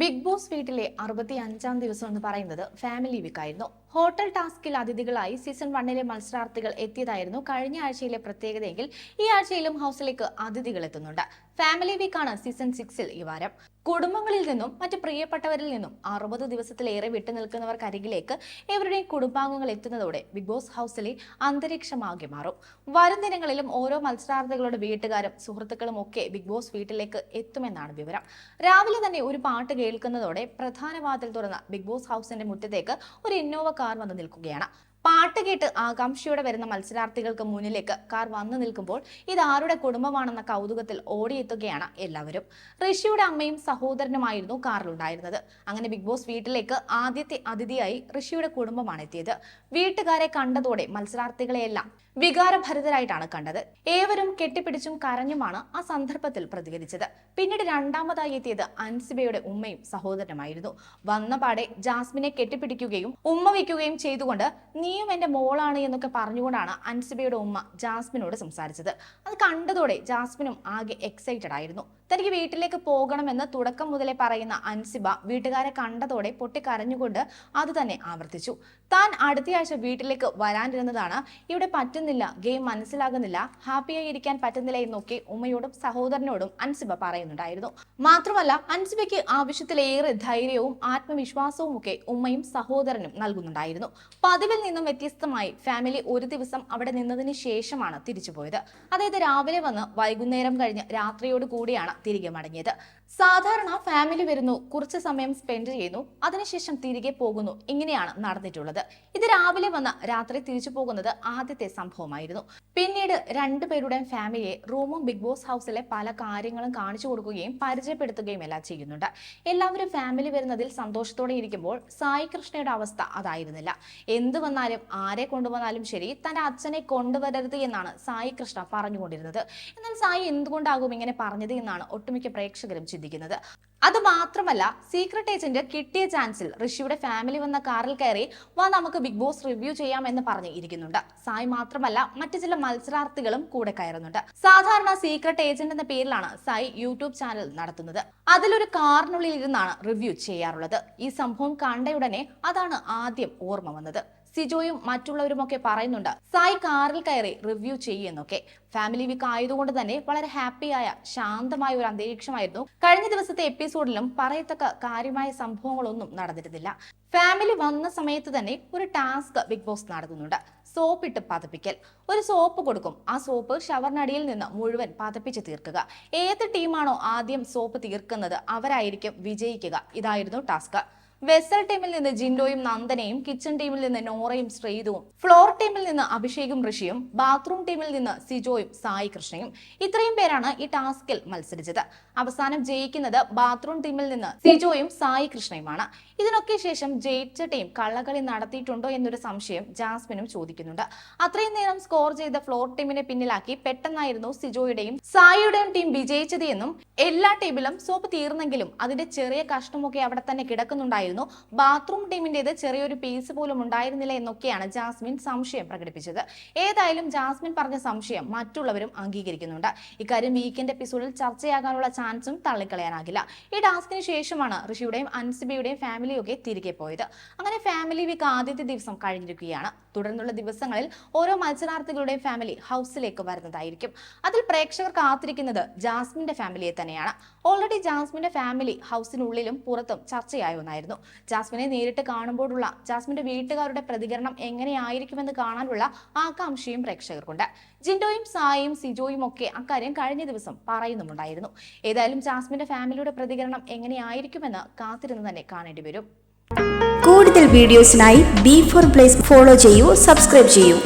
Big boss വീട്ടിലെ അറുപത്തി അഞ്ചാം ദിവസം എന്ന് പറയുന്നത് ഫാമിലി വീക്ക് ആയിരുന്നു. ഹോട്ടൽ ടാസ്കിൽ അതിഥികളായി സീസൺ വണ്ണിലെ മത്സരാർത്ഥികൾ എത്തിയതായിരുന്നു കഴിഞ്ഞ ആഴ്ചയിലെ പ്രത്യേകതയെങ്കിൽ ഈ ആഴ്ചയിലും ഹൗസിലേക്ക് അതിഥികൾ എത്തുന്നുണ്ട്. ഫാമിലി വീക്കാണ് സീസൺ സിക്സിൽ ഈ വാരം. കുടുംബങ്ങളിൽ നിന്നും മറ്റ് പ്രിയപ്പെട്ടവരിൽ നിന്നും അറുപത് ദിവസത്തിലേറെ വിട്ടു നിൽക്കുന്നവർക്കരികിലേക്ക് ഇവരുടെയും കുടുംബാംഗങ്ങൾ എത്തുന്നതോടെ ബിഗ് ബോസ് ഹൗസിലെ അന്തരീക്ഷമാകെ മാറും. വരും ദിനങ്ങളിലും ഓരോ മത്സരാർത്ഥികളുടെ വീട്ടുകാരും സുഹൃത്തുക്കളും ഒക്കെ ബിഗ് ബോസ് വീട്ടിലേക്ക് എത്തുമെന്നാണ് വിവരം. രാവിലെ തന്നെ ഒരു പാട്ട് കേൾക്കുന്നതോടെ പ്രധാന വാതിൽ തുറന്ന ബിഗ് ബോസ് ഹൗസിന്റെ മുറ്റത്തേക്ക് ഒരു ഇന്നോവ കാർ വന്ന് നിൽക്കുകയാണ്. പാട്ട് കേട്ട് ആകാംക്ഷയോടെ വരുന്ന മത്സരാർത്ഥികൾക്ക് മുന്നിലേക്ക് കാർ വന്നു നിൽക്കുമ്പോൾ ഇത് ആരുടെ കുടുംബമാണെന്ന കൗതുകത്തിൽ ഓടിയെത്തുകയാണ് എല്ലാവരും. ഋഷിയുടെ അമ്മയും സഹോദരനുമായിരുന്നു കാറിലുണ്ടായിരുന്നത്. അങ്ങനെ ബിഗ് ബോസ് വീട്ടിലേക്ക് ആദ്യത്തെ അതിഥിയായി ഋഷിയുടെ കുടുംബമാണ് എത്തിയത്. വീട്ടുകാരെ കണ്ടതോടെ മത്സരാർത്ഥികളെയെല്ലാം വികാരഭരിതരായിട്ടാണ് കണ്ടത്. ഏവരും കെട്ടിപ്പിടിച്ചും കരഞ്ഞുമാണ് ആ സന്ദർഭത്തിൽ പ്രതികരിച്ചത്. പിന്നീട് രണ്ടാമതായി എത്തിയത് അൻസിബയുടെ ഉമ്മയും സഹോദരനുമായിരുന്നു. വന്നപാടെ ജാസ്മിനെ കെട്ടിപ്പിടിക്കുകയും ഉമ്മ വയ്ക്കുകയും ചെയ്തുകൊണ്ട് നീയും എന്റെ മോളാണ് എന്നൊക്കെ പറഞ്ഞുകൊണ്ടാണ് അൻസിബയുടെ ഉമ്മ ജാസ്മിനോട് സംസാരിച്ചത്. അത് കണ്ടതോടെ ജാസ്മിനും ആകെ എക്സൈറ്റഡ് ആയിരുന്നു. തനിക്ക് വീട്ടിലേക്ക് പോകണമെന്ന് തുടക്കം മുതലേ പറയുന്ന അൻസിബ വീട്ടുകാരെ കണ്ടതോടെ പൊട്ടിക്കരഞ്ഞുകൊണ്ട് അത് തന്നെ ആവർത്തിച്ചു. താൻ അടുത്തയാഴ്ച വീട്ടിലേക്ക് വരാനിരുന്നതാണ്. ഇവിടെ പറ്റുന്നില്ല. ഗെയിം മനസ്സിലാകുന്നില്ല. ഹാപ്പിയായി ഇരിക്കാൻ പറ്റുന്നില്ല എന്നൊക്കെ ഉമ്മയോടും സഹോദരനോടും അൻസിബ പറയുന്നുണ്ടായിരുന്നു. മാത്രമല്ല അൻസിബയ്ക്ക് ആവശ്യത്തിലേറെ ധൈര്യവും ആത്മവിശ്വാസവും ഒക്കെ ഉമ്മയും സഹോദരനും നൽകുന്നുണ്ടായിരുന്നു. പതിവിൽ നിന്നും വ്യത്യസ്തമായി ഫാമിലി ഒരു ദിവസം അവിടെ നിന്നതിന് ശേഷമാണ് തിരിച്ചുപോയത്. അതായത് രാവിലെ വന്ന് വൈകുന്നേരം കഴിഞ്ഞ് രാത്രിയോട് കൂടിയാണ് തിരികെ മടങ്ങിയത് സാധാരണ ഫാമിലി വരുന്നു കുറച്ച് സമയം സ്പെൻഡ് ചെയ്യുന്നു അതിനുശേഷം തിരികെ പോകുന്നു ഇങ്ങനെയാണ് നടന്നിട്ടുള്ളത്. ഇത് രാവിലെ വന്ന് രാത്രി തിരിച്ചു പോകുന്നത് ആദ്യത്തെ സംഭവമായിരുന്നു. പിന്നീട് രണ്ടുപേരുടെയും ഫാമിലിയെ റൂമും ബിഗ് ബോസ് ഹൗസിലെ പല കാര്യങ്ങളും കാണിച്ചു കൊടുക്കുകയും പരിചയപ്പെടുത്തുകയും എല്ലാം ചെയ്യുന്നുണ്ട്. എല്ലാവരും ഫാമിലി വരുന്നതിൽ സന്തോഷത്തോടെ ഇരിക്കുമ്പോൾ സായി കൃഷ്ണയുടെ അവസ്ഥ അതായിരുന്നില്ല. എന്ത് വന്നാലും ആരെ കൊണ്ടുവന്നാലും ശരി തന്റെ അച്ഛനെ കൊണ്ടുവരരുത് എന്നാണ് സായി കൃഷ്ണ പറഞ്ഞുകൊണ്ടിരുന്നത്. എന്നാൽ സായി എന്തുകൊണ്ടാകും ഇങ്ങനെ പറഞ്ഞത് എന്നാണ് ഒട്ടുമിക്ക പ്രേക്ഷകരും ചിന്തിക്കുന്നത് അത് മാത്രമല്ല സീക്രട്ട് ഏജന്റ് കിട്ടിയ ചാൻസിൽ ഋഷിയുടെ ഫാമിലി വന്ന കാറിൽ കയറി വാ നമുക്ക് ബിഗ് ബോസ് റിവ്യൂ ചെയ്യാം എന്ന് പറഞ്ഞ് ഇരിക്കുന്നുണ്ട്. സായ് മാത്രമല്ല മറ്റു ചില മത്സരാർത്ഥികളും കൂടെ കയറുന്നുണ്ട്. സാധാരണ സീക്രട്ട് ഏജന്റ് എന്ന പേരിലാണ് സായ് യൂട്യൂബ് ചാനൽ നടത്തുന്നത്. അതിലൊരു കാറിനുള്ളിൽ ഇരുന്നാണ് റിവ്യൂ ചെയ്യാറുള്ളത്. ഈ സംഭവം കണ്ടയുടനെ അതാണ് ആദ്യം ഓർമ്മ വന്നത്. സിജോയും മറ്റുള്ളവരുമൊക്കെ പറയുന്നുണ്ട് സായി കാറിൽ കയറി റിവ്യൂ ചെയ്യുന്നൊക്കെ ഫാമിലി വീക്ക് ആയതുകൊണ്ട് തന്നെ വളരെ ഹാപ്പിയായ ശാന്തമായ ഒരു അന്തരീക്ഷമായിരുന്നു. കഴിഞ്ഞ ദിവസത്തെ എപ്പിസോഡിലും പറയത്തക്ക കാര്യമായ സംഭവങ്ങളൊന്നും നടന്നിരുന്നില്ല. ഫാമിലി വന്ന സമയത്ത് തന്നെ ഒരു ടാസ്ക് ബിഗ് ബോസ് നടത്തുന്നുണ്ട് സോപ്പ് ഇട്ട് പതപ്പിക്കൽ. ഒരു സോപ്പ് കൊടുക്കും ആ സോപ്പ് ഷവർനടിയിൽ നിന്ന് മുഴുവൻ പതപ്പിച്ച് തീർക്കുക. ഏത് ടീമാണോ ആദ്യം സോപ്പ് തീർക്കുന്നത് അവരായിരിക്കും വിജയിക്കുക. ഇതായിരുന്നു ടാസ്ക്. വെസൽ ടീമിൽ നിന്ന് ജിൻഡോയും നന്ദനയും കിച്ചൺ ടീമിൽ നിന്ന് നോറയും ശ്രീതുവും ഫ്ലോർ ടീമിൽ നിന്ന് അഭിഷേകും ഋഷിയും ബാത്റൂം ടീമിൽ നിന്ന് സിജോയും സായി കൃഷ്ണയും. ഇത്രയും പേരാണ് ഈ ടാസ്കിൽ മത്സരിച്ചത്. അവസാനം ജയിക്കുന്നത് ബാത്റൂം ടീമിൽ നിന്ന് സിജോയും സായി കൃഷ്ണയുമാണ്. ഇതിനൊക്കെ ശേഷം ജയിച്ച ടീം കള്ളകളി നടത്തിയിട്ടുണ്ടോ എന്നൊരു സംശയം ജാസ്മിനും ചോദിക്കുന്നുണ്ട്. അത്രയും നേരം സ്കോർ ചെയ്ത ഫ്ലോർ ടീമിനെ പിന്നിലാക്കി പെട്ടെന്നായിരുന്നു സിജോയുടെയും സായിയുടെയും ടീം വിജയിച്ചത് എന്നും എല്ലാ ടീമിലും സോപ്പ് തീർന്നെങ്കിലും അതിന്റെ ചെറിയ കഷ്ടമൊക്കെ അവിടെ തന്നെ കിടക്കുന്നുണ്ടായിരുന്നു. ബാത്റൂം ടീമിന്റേത് ചെറിയൊരു പീസ് പോലും ഉണ്ടായിരുന്നില്ല എന്നൊക്കെയാണ് ജാസ്മിൻ സംശയം പ്രകടിപ്പിച്ചത്. ഏതായാലും ജാസ്മിൻ പറഞ്ഞ സംശയം മറ്റുള്ളവരും അംഗീകരിക്കുന്നുണ്ട്. ഇക്കാര്യം വീക്കെൻഡ് എപ്പിസോഡിൽ ചർച്ചയാകാനുള്ള ചാൻസും തള്ളിക്കളയാനാകില്ല. ഈ ടാസ്കിന് ശേഷമാണ് ഋഷിയുടെയും അൻസിബയുടെയും ഫാമിലിയൊക്കെ തിരികെ പോയത്. അങ്ങനെ ഫാമിലി വീക്ക് ആദ്യത്തെ ദിവസം കഴിഞ്ഞിരിക്കുകയാണ്. തുടർന്നുള്ള ദിവസങ്ങളിൽ ഓരോ മത്സരാർത്ഥികളുടെയും ഫാമിലി ഹൗസിലേക്ക് വരുന്നതായിരിക്കും. അതിൽ പ്രേക്ഷകർ കാത്തിരിക്കുന്നത് ജാസ്മിന്റെ ഫാമിലിയെ തന്നെയാണ്. ഓൾറെഡി ജാസ്മിന്റെ ഫാമിലി ഹൗസിനുള്ളിലും പുറത്തും ചർച്ചയായി ഒന്നായിരുന്നു ജാസ്മിനെ നേരിട്ട് കാണുമ്പോഴുള്ള ജാസ്മിന്റെ വീട്ടുകാരുടെ പ്രതികരണം എങ്ങനെയായിരിക്കുമെന്ന് കാണാനുള്ള ആകാംക്ഷയും പ്രേക്ഷകർക്കുണ്ട്. ജിൻഡോയും സായയും സിജോയും ഒക്കെ അക്കാര്യം കഴിഞ്ഞ ദിവസം പറയുന്നുമുണ്ടായിരുന്നു. ഏതായാലും ജാസ്മിന്റെ ഫാമിലിയുടെ പ്രതികരണം എങ്ങനെയായിരിക്കുമെന്ന് കാത്തിരുന്ന് തന്നെ കാണേണ്ടി വരും. കൂടുതൽ വീഡിയോസിനായി ബി ഫോർ പ്ലേസ് ഫോളോ ചെയ്യൂ സബ്സ്ക്രൈബ് ചെയ്യൂ.